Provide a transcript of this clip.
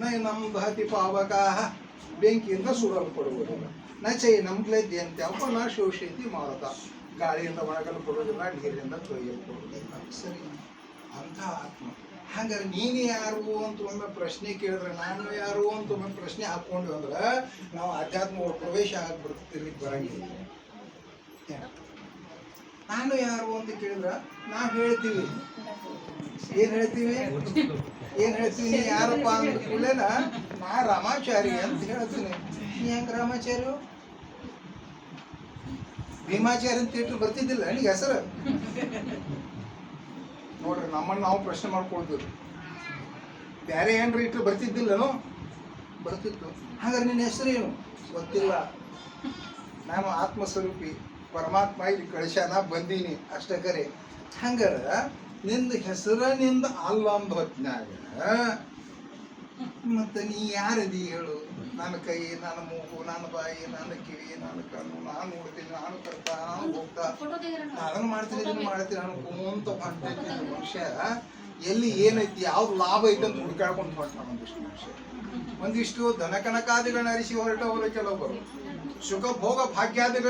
ನ ನಮ್ಮ ದಹತಿ ಪಾವಕಾಹ. ಬೆಂಕಿಯಿಂದ ಸುಡಲ್ಪಡುವುದಿಲ್ಲ ನ ಚೈ ಅಪ್ಪ ನಾ ಶೋಷಿತಿ ಮಾರುತ. ಗಾಳಿಯಿಂದ ಒಣಗಲ್ಪಡುವುದಿಲ್ಲ, ನೀರಿನಿಂದ ತೊಯ್ಯಲ್ಪಡುವುದಿಲ್ಲ. ಸರಿ. ಅಂಥ ಆತ್ಮ. ಹಂಗಾರೆ ನೀನು ಯಾರು ಅಂತ ಒಮ್ಮೆ ಪ್ರಶ್ನೆ ಕೇಳಿದ್ರೆ ನಾನು ಯಾರು ಅಂತ ಒಮ್ಮೆ ಪ್ರಶ್ನೆ ಹಾಕ್ಕೊಂಡು ಅಂದ್ರೆ ನಾವು ಅಧ್ಯಾತ್ಮ ಪ್ರವೇಶ ಆಗ್ಬಿಡ್ತೀರಿ ಬರಂಗಿಲ್ಲ. ನಾನು ಯಾರು ಅಂತ ಕೇಳಿದ್ರ ನಾವು ಹೇಳ್ತೀವಿ. ಏನ್ ಹೇಳ್ತೀವಿ? ಏನ್ ಹೇಳ್ತೀನಿ ನೀ ಯಾರಪ್ಪ ಅಂದ ಕೂಡಲೇನ? ನಾ ರಾಮಾಚಾರಿ ಅಂತ ಹೇಳ್ತೀನಿ. ನೀ ಹೆಂಗ್ ರಾಮಾಚಾರ್ಯ ಭೀಮಾಚಾರ್ಯ ಅಂತ ಇಟ್ಟು ಬರ್ತಿದ್ದಿಲ್ಲ ನಿ ಹೆಸರು? ನೋಡ್ರಿ, ನಮ್ಮನ್ನ ನಾವು ಪ್ರಶ್ನೆ ಮಾಡ್ಕೊಳ್ತೀವಿ. ಬೇರೆ ಏನ್ರಿ ಇಟ್ಟು ಬರ್ತಿದ್ದಿಲ್ಲನು? ಬರ್ತಿತ್ತು. ಹಾಗಾದ್ರೆ ನಿನ್ನ ಏನು? ಗೊತ್ತಿಲ್ಲ. ನಾನು ಆತ್ಮಸ್ವರೂಪಿ. ಪರಮಾತ್ಮ ಇಲ್ಲಿ ಕಳಿಸ್ಯಾನ, ಬಂದೀನಿ. ಅಷ್ಟೇ ಕರೆ. ಹಂಗಾರ ನಿಂದ ಹೆಸರ ನಿಂದ ಅಲ್ಲ ಅಂದ ಹೊತ್ನ್ಯಾಗ ಮತ್ತೆ ನೀ ಯಾರದಿ ಹೇಳು? ನನ್ನ ಕೈ ನನ್ನ ಮೂಗು ನನ್ನ ಬಾಯಿ ನನ್ನ ಕಿವಿ ನನ್ನ ಕಣ್ಣು ನಾನು ನೋಡ್ತೀನಿ ನಾನು ಕರ್ತ ನಾನು ಹೋಗ್ತಾ. ನಾನು ಮಾಡ್ತೀನಿ ಇದನ್ನು ಮಾಡ್ತೀನಿ ನಾನು ಕುಂತ ಹೊಂಟೈತಿ ಮನುಷ್ಯ. ಎಲ್ಲಿ ಏನೈತಿ ಯಾವ ಲಾಭ ಐತಿ ಅಂತ ಹುಡುಕಾಡ್ಕೊಂಡು ಹೊಂಟ ಒಂದಿಷ್ಟು ಮನುಷ್ಯ. ಒಂದಿಷ್ಟು ಧನಕನಕಾದಿಗಳನ್ನ ಅರಿಸಿ ಹೊರಟವರು ಕೆಲವರು ಸುಖ ಭೋಗ ಭಾಗ್ಯಾದಿಗಳು